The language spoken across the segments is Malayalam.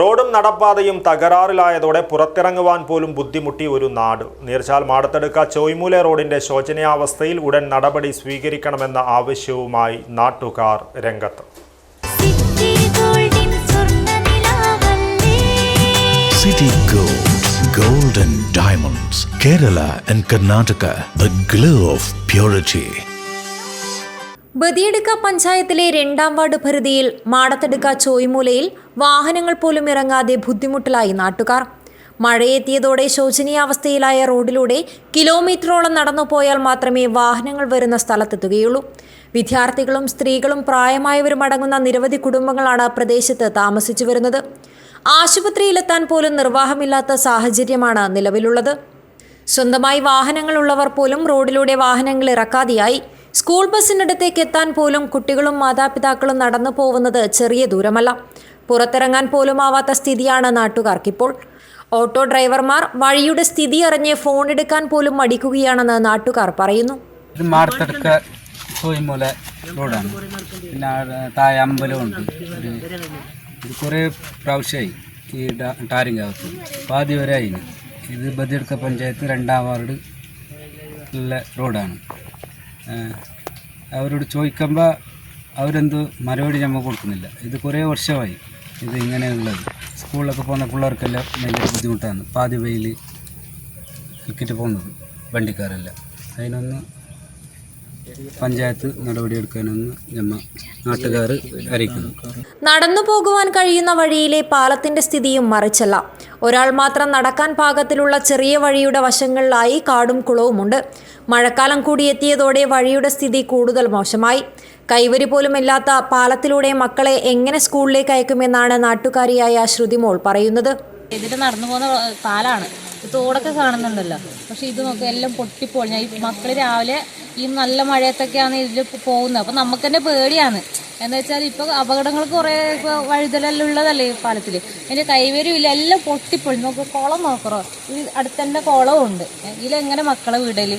റോഡും നടപ്പാതയും തകരാറിലായതോടെ പുറത്തിറങ്ങുവാൻ പോലും ബുദ്ധിമുട്ടി ഒരു നാട്. നീർച്ചാൽ മാടത്തെടുക്ക ചോയ്മൂല റോഡിന്റെ ശോചനീയാവസ്ഥയിൽ ഉടൻ നടപടി സ്വീകരിക്കണമെന്ന ആവശ്യവുമായി നാട്ടുകാർ രംഗത്ത്. സിറ്റി ഗോൾഡിൻ സ്വർണനിലാവല്ലേ City Gold, Gold and Diamonds, Kerala and Karnataka, the glow of purity. Badiyadukka പഞ്ചായത്തിലെ രണ്ടാം വാർഡ് പരിധിയിൽ മാടത്തടുക്ക ചോയ്മൂലയിൽ വാഹനങ്ങൾ പോലും ഇറങ്ങാതെ ബുദ്ധിമുട്ടിലായി നാട്ടുകാർ. മഴയെത്തിയതോടെ ശോചനീയാവസ്ഥയിലായ റോഡിലൂടെ കിലോമീറ്ററോളം നടന്നു പോയാൽ മാത്രമേ വാഹനങ്ങൾ വരുന്ന സ്ഥലത്തെത്തുകയുള്ളൂ. വിദ്യാർത്ഥികളും സ്ത്രീകളും പ്രായമായവരും അടങ്ങുന്ന നിരവധി കുടുംബങ്ങളാണ് പ്രദേശത്ത് താമസിച്ചു വരുന്നത്. ആശുപത്രിയിലെത്താൻ പോലും നിർവാഹമില്ലാത്ത സാഹചര്യമാണ് നിലവിലുള്ളത്. സ്വന്തമായി വാഹനങ്ങളുള്ളവർ പോലും റോഡിലൂടെ വാഹനങ്ങൾ ഇറക്കാതെയായി. സ്കൂൾ ബസ്സിനടുത്തേക്ക് എത്താൻ പോലും കുട്ടികളും മാതാപിതാക്കളും നടന്നു പോകുന്നത് ചെറിയ ദൂരമല്ല. പുറത്തിറങ്ങാൻ പോലും ആവാത്ത സ്ഥിതിയാണ് നാട്ടുകാർക്കിപ്പോൾ. ഓട്ടോ ഡ്രൈവർമാർ വഴിയുടെ സ്ഥിതി അറിഞ്ഞ് ഫോൺ എടുക്കാൻ പോലും മടിക്കുകയാണെന്ന് നാട്ടുകാർ പറയുന്നു. പിന്നെ താഴെ അമ്പലമുണ്ട് ഇത് കുറേ വരെ ഇത് പഞ്ചായത്ത് രണ്ടാം വാർഡ് ഉള്ള റോഡാണ്. അവരോട് ചോദിക്കുമ്പോൾ അവരെന്ത് മറുപടി നമ്മൾ കൊടുക്കുന്നില്ല. ഇത് കുറേ വർഷമായി ഇത് ഇങ്ങനെയുള്ളത്. സ്കൂളിലൊക്കെ പോകുന്ന പിള്ളേർക്കെല്ലാം ഭയങ്കര ബുദ്ധിമുട്ടാണ്. പാതി വെയിൽ ക്രിക്കറ്റ് പോകുന്നത് വണ്ടിക്കാരെല്ലാം. അതിനൊന്ന് പഞ്ചായത്ത് നടപടിയെടുക്കാനൊന്ന് നമ്മ നാട്ടുകാർ അറിയിക്കുന്നു. നടന്നു പോകുവാൻ കഴിയുന്ന വഴിയിലെ പാലത്തിന്റെ സ്ഥിതിയും മറിച്ചല്ല. ഒരാൾ മാത്രം നടക്കാൻ പാകത്തിലുള്ള ചെറിയ വഴിയുടെ വശങ്ങളിലായി കാടും കുളവുമുണ്ട്. മഴക്കാലം കൂടി എത്തിയതോടെ വഴിയുടെ സ്ഥിതി കൂടുതൽ മോശമായി. കൈവരി പോലുമില്ലാത്ത പാലത്തിലൂടെ മക്കളെ എങ്ങനെ സ്കൂളിലേക്ക് അയക്കുമെന്നാണ് നാട്ടുകാരിയായ ശ്രുതിമോൾ പറയുന്നത്. എന്നിട്ട് നടന്നു പോകുന്ന പാലാണ്. തോടൊക്കെ കാണുന്നുണ്ടല്ലോ. പക്ഷെ ഇത് നോക്കുക എല്ലാം പൊട്ടിപ്പോൾ ഈ മക്കൾ രാവിലെ ഈ നല്ല മഴയത്തൊക്കെയാണ് ഇതിൽ പോകുന്നത്. അപ്പം നമുക്ക് തന്നെ പേടിയാണ്. എന്ന് വെച്ചാൽ ഇപ്പോൾ അപകടങ്ങൾ കുറേ ഇപ്പോൾ വഴുതലെല്ലാം ഉള്ളതല്ലേ ഈ പാലത്തിൽ അതിന്റെ കൈവരും ഇല്ല എല്ലാം പൊട്ടിപ്പൊളി നോക്ക് കുളം നോക്കറോ. ഈ അടുത്തന്നെ കുളവും ഉണ്ട് ഇതിലെങ്ങനെ മക്കളെ വീടൽ?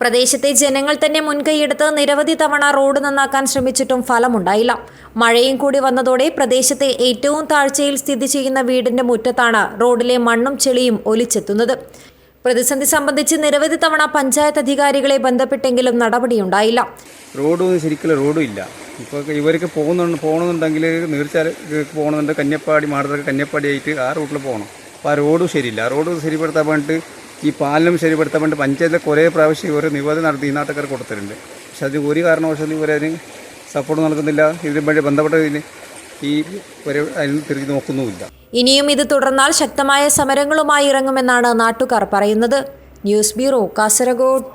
പ്രദേശത്തെ ജനങ്ങൾ തന്നെ മുൻകൈയെടുത്ത് നിരവധി തവണ റോഡ് നന്നാക്കാൻ ശ്രമിച്ചിട്ടും ഫലമുണ്ടായില്ല. മഴയും കൂടി വന്നതോടെ പ്രദേശത്തെ ഏറ്റവും താഴ്ചയിൽ സ്ഥിതി ചെയ്യുന്ന വീടിന്റെ മുറ്റത്താണ് റോഡിലെ മണ്ണും ചെളിയും ഒലിച്ചെത്തുന്നത്. പ്രതിസന്ധി സംബന്ധിച്ച് നിരവധി തവണ പഞ്ചായത്ത് അധികാരികളെ ബന്ധപ്പെട്ടെങ്കിലും നടപടിയുണ്ടായില്ല. റോഡും ശരിക്കും റോഡും ഇല്ല. ഇപ്പോൾ ഇവർക്ക് പോകുന്നുണ്ട് പോകണമെന്നുണ്ടെങ്കിൽ നീർച്ചാൽ പോകണമെന്നുണ്ട് കന്യപ്പാടി മാടത്തൊക്കെ കന്യപ്പാടി ആയിട്ട് ആ റൂട്ടിൽ പോകണം. അപ്പോൾ ആ റോഡും ശരിയില്ല. റോഡ് ശരിപ്പെടുത്താൻ വേണ്ടിയിട്ട് ഈ പാലനം ശരിപ്പെടുത്താൻ വേണ്ടി പഞ്ചായത്തിലെ കുറേ പ്രാവശ്യം ഇവർ നിവേദനം നടത്തി ഈ നാട്ടുകാർ കൊടുത്തിട്ടുണ്ട്. പക്ഷെ അത് ഒരു കാരണവശാലും ഇവരതിന് സപ്പോർട്ട് നൽകുന്നില്ല. ഇതിന് വേണ്ടി ബന്ധപ്പെട്ടതിന് ഈ തിരിഞ്ഞ് നോക്കുന്നുമില്ല. ഇനിയും ഇത് തുടർന്നാൽ ശക്തമായ സമരങ്ങളുമായി ഇറങ്ങുമെന്നാണ് നാട്ടുകാർ പറയുന്നത്. News bureau Kasaragod.